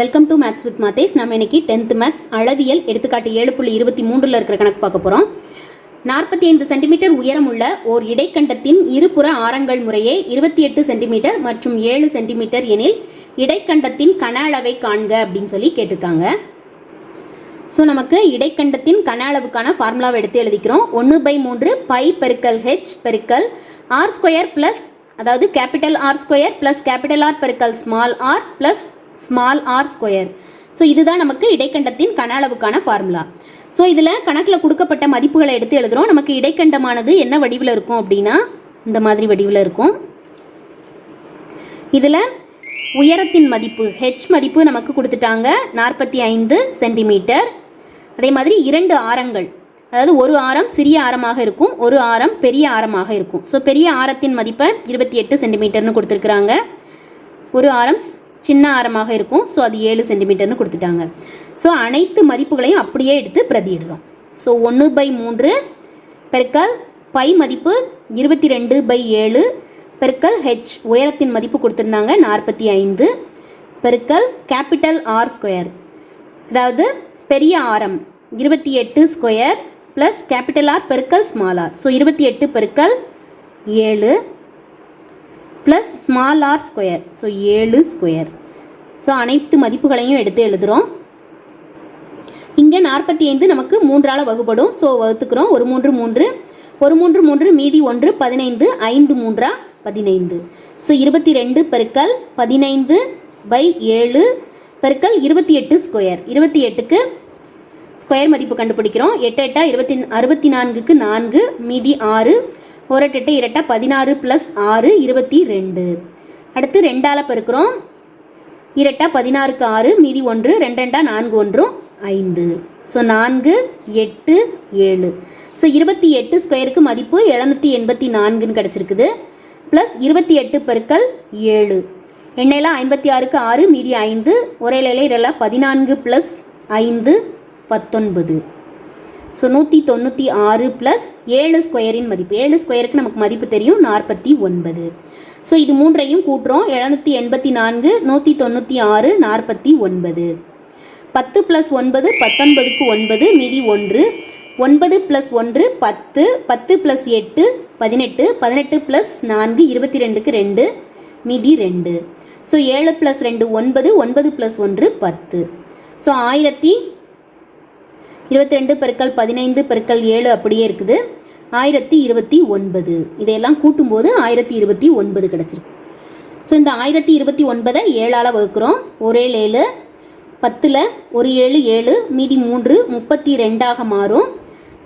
Welcome to maths with Mathes நம்ம இன்னைக்கு tenth maths அளவியல் எடுத்துக்காட்டு ஏழு புள்ளி இருபத்தி மூன்றில் இருக்கிற கணக்கு பார்க்க போகிறோம் நாற்பத்தி ஐந்து சென்டிமீட்டர் உயரமுள்ள ஓர் இடைக்கண்டத்தின் இருபுற ஆரங்கள் முறையே இருபத்தி எட்டு சென்டிமீட்டர் மற்றும் ஏழு சென்டிமீட்டர் எனில் இடைக்கண்டத்தின் கன அளவை காண்க அப்படின்னு சொல்லி கேட்டிருக்காங்க. ஸோ நமக்கு இடைக்கண்டத்தின் கன அளவுக்கான ஃபார்முலாவை எடுத்து எழுதிக்கிறோம். ஒன்று பை மூன்று பை பெருக்கல் ஹெச் பெருக்கல் ஆர் ஸ்கொயர் ப்ளஸ் அதாவது capital R square plus capital R பெருக்கல் small R plus small R square so இதுதான் நமக்கு இடைக்கண்டத்தின் கன அளவுக்கான ஃபார்முலா ஸோ இதில் கணக்கில் கொடுக்கப்பட்ட மதிப்புகளை எடுத்து எழுதுகிறோம் நமக்கு இடைக்கண்டமானது என்ன வடிவில் இருக்கும் அப்படின்னா இந்த மாதிரி வடிவில் இருக்கும். இதில் உயரத்தின் மதிப்பு ஹெச் மதிப்பு நமக்கு கொடுத்துட்டாங்க. நாற்பத்தி ஐந்து சென்டிமீட்டர் அதே மாதிரி இரண்டு ஆரங்கள். அதாவது ஒரு ஆரம் சிறிய ஆரமாக இருக்கும் ஒரு ஆரம் பெரிய ஆரமாக இருக்கும். ஸோ பெரிய ஆரத்தின் மதிப்பை இருபத்தி எட்டு சென்டிமீட்டர்னு கொடுத்துருக்குறாங்க. ஒரு ஆரம் சின்ன ஆரமாக இருக்கும். ஸோ அது ஏழு சென்டிமீட்டர்னு கொடுத்துட்டாங்க. ஸோ அனைத்து மதிப்புகளையும் அப்படியே எடுத்து பிரதியிடுறோம். ஸோ ஒன்று பை மூன்று பெருக்கல் பை மதிப்பு இருபத்தி ரெண்டு பை ஏழு பெருக்கல் ஹெச் உயரத்தின் மதிப்பு கொடுத்துருந்தாங்க நாற்பத்தி ஐந்து பெருக்கல் கேபிட்டல் ஆர் ஸ்கொயர் அதாவது பெரிய ஆரம் இருபத்தி எட்டு ஸ்கொயர் ப்ளஸ் கேபிட்டல் ஆர் பெருக்கல் ஸ்மால் ஆர் ஸோ இருபத்தி எட்டு பெருக்கல் ஏழு plus small R square so ஏழு ஸ்கொயர் ஸோ அனைத்து மதிப்புகளையும் எடுத்து எழுதுகிறோம் இங்கே நாற்பத்தி ஐந்து நமக்கு மூன்றால் வகுப்படும் ஸோ வகுத்துக்கிறோம். ஒரு மூன்று மூன்று. ஒரு மூன்று மூன்று மீதி ஒன்று பதினைந்து. ஐந்து மூன்றா பதினைந்து. ஸோ இருபத்தி ரெண்டு பெருக்கல் பதினைந்து பை ஏழு பெருக்கல் இருபத்தி எட்டு ஸ்கொயர் இருபத்தி எட்டுக்கு ஸ்கொயர் மதிப்பு கண்டுபிடிக்கிறோம். எட்டு எட்டா இருபத்தி அறுபத்தி நான்குக்கு நான்கு மீதி ஆறு. ஒரு எட்டு இரட்டா பதினாறு ப்ளஸ் ஆறு இருபத்தி ரெண்டு. அடுத்து ரெண்டால் பெருக்கிறோம். இரட்டா பதினாறுக்கு ஆறு மீதி ஒன்று ரெண்டு ரெண்டா நான்கு ஒன்றும் ஐந்து. ஸோ நான்கு எட்டு ஏழு. ஸோ இருபத்தி எட்டு ஸ்கொயருக்கு மதிப்பு எழுநூற்றி எண்பத்தி நான்குன்னு கிடச்சிருக்குது. ப்ளஸ் இருபத்தி எட்டு பெருக்கல் ஏழு. எண்ணெயில் ஐம்பத்தி ஆறுக்கு ஆறு மீதி ஐந்து. ஒரே இலையில இதெல்லாம் பதினான்கு ப்ளஸ் ஐந்து பத்தொன்பது. ஸோ நூற்றி தொண்ணூற்றி ஆறு ப்ளஸ் ஏழு ஸ்கொயரின் மதிப்பு. ஏழு ஸ்கொயருக்கு நமக்கு மதிப்பு தெரியும் நாற்பத்தி ஒன்பது. ஸோ இது மூன்றையும் கூட்டுறோம். எழுநூற்றி எண்பத்தி நான்கு நூற்றி தொண்ணூற்றி ஆறு நாற்பத்தி ஒன்பது. பத்து ப்ளஸ் ஒன்பது பத்தொன்பதுக்கு ஒன்பது மீதி ஒன்று. ஒன்பது ப்ளஸ் ஒன்று பத்து. பத்து ப்ளஸ் எட்டு பதினெட்டு. பதினெட்டு ப்ளஸ் நான்கு இருபத்தி ரெண்டுக்கு ரெண்டு மீதி ரெண்டு. ஸோ ஏழு ப்ளஸ் ரெண்டு ஒன்பது. ஒன்பது ப்ளஸ் ஒன்று பத்து. ஸோ ஆயிரத்தி இருபத்தி ரெண்டு பெருக்கல் பதினைந்து பெருக்கல் ஏழு அப்படியே இருக்குது. ஆயிரத்தி இருபத்தி ஒன்பது. இதையெல்லாம் கூட்டும்போது ஆயிரத்தி இருபத்தி ஒன்பது கிடச்சிருக்கு. ஸோ இந்த ஆயிரத்தி இருபத்தி ஒன்பதை ஏழால் வகுக்கிறோம். ஒரே ஏழு பத்தில் ஒரு ஏழு ஏழு மீதி மூன்று முப்பத்தி ரெண்டாக மாறும்.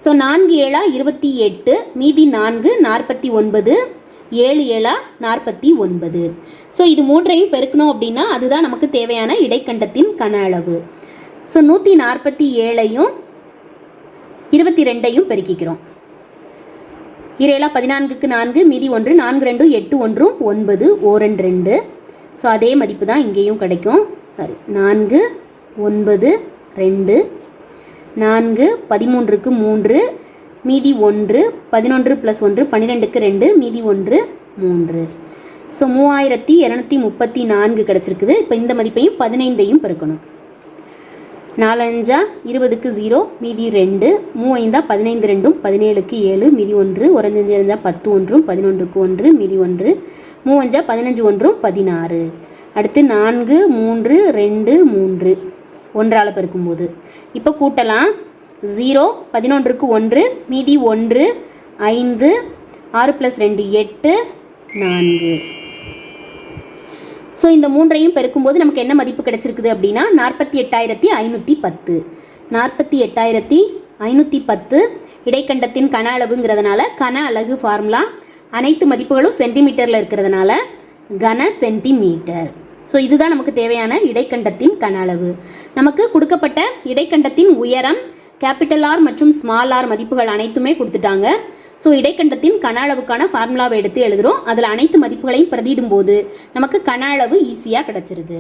ஸோ நான்கு ஏழா இருபத்தி எட்டு மீதி நான்கு நாற்பத்தி ஒன்பது ஏழு ஏழா நாற்பத்தி ஒன்பது. ஸோ இது மூன்றையும் பெருக்கணும் அப்படின்னா அதுதான் நமக்கு தேவையான இடைக்கண்டத்தின் கன அளவு. ஸோ நூற்றி நாற்பத்தி ஏழையும் இருபத்தி ரெண்டையும் பெருக்கிக்கிறோம். இரேலா பதினான்குக்கு நான்கு மீதி ஒன்று நான்கு ரெண்டும் எட்டு ஒன்றும் ஒன்பது ஓரன் ரெண்டு ஸோ அதே மதிப்பு தான் இங்கேயும் கிடைக்கும். சாரி நான்கு ஒன்பது ரெண்டு. நான்கு பதிமூன்றுக்கு மூன்று மீதி ஒன்று பதினொன்று ப்ளஸ் ஒன்று பன்னிரெண்டுக்கு ரெண்டு மீதி ஒன்று மூன்று. ஸோ மூவாயிரத்தி இரநூத்தி முப்பத்தி நான்கு கிடச்சிருக்குது. இப்போ இந்த மதிப்பையும் பதினைந்தையும் பெருக்கணும். நாலஞ்சா இருபதுக்கு ஜீரோ மீதி ரெண்டு மூவைந்தா பதினைந்து ரெண்டும் பதினேழுக்கு ஏழு மீதி ஒன்று ஒரஞ்சஞ்சு இருந்தால் பத்து ஒன்றும் பதினொன்றுக்கு ஒன்று மீதி ஒன்று மூவஞ்சா பதினஞ்சு ஒன்றும் பதினாறு. அடுத்து நான்கு மூன்று ரெண்டு மூன்று. ஒன்றால் பெருக்கும்போது. இப்போ கூட்டலாம். ஜீரோ பதினொன்றுக்கு ஒன்று மீதி ஒன்று ஐந்து ஆறு ப்ளஸ் ரெண்டு எட்டு நான்கு. ஸோ இந்த மூன்றையும் பெருக்கும்போது நமக்கு என்ன மதிப்பு கிடைச்சிருக்குது அப்படின்னா நாற்பத்தி எட்டாயிரத்தி ஐநூற்றி பத்து. நாற்பத்தி எட்டாயிரத்தி ஐநூற்றி பத்து இடைக்கண்டத்தின் கன அளவுங்கிறதுனால கன அலகு ஃபார்முலா அனைத்து மதிப்புகளும் சென்டிமீட்டரில் இருக்கிறதுனால கன சென்டிமீட்டர் ஸோ இதுதான் நமக்கு தேவையான இடைக்கண்டத்தின் கன அளவு. நமக்கு கொடுக்கப்பட்ட இடைக்கண்டத்தின் உயரம் கேபிட்டல் ஆர் மற்றும் ஸ்மால் ஆர் மதிப்புகள் அனைத்துமே கொடுத்துட்டாங்க. ஸோ இடைக்கண்டத்தின் கன அளவுக்கான ஃபார்முலாவை எடுத்து எழுதுகிறோம் அதில் அனைத்து மதிப்புகளையும் பிரதியிடும்போது நமக்கு கன அளவு ஈஸியாக கிடச்சிருது.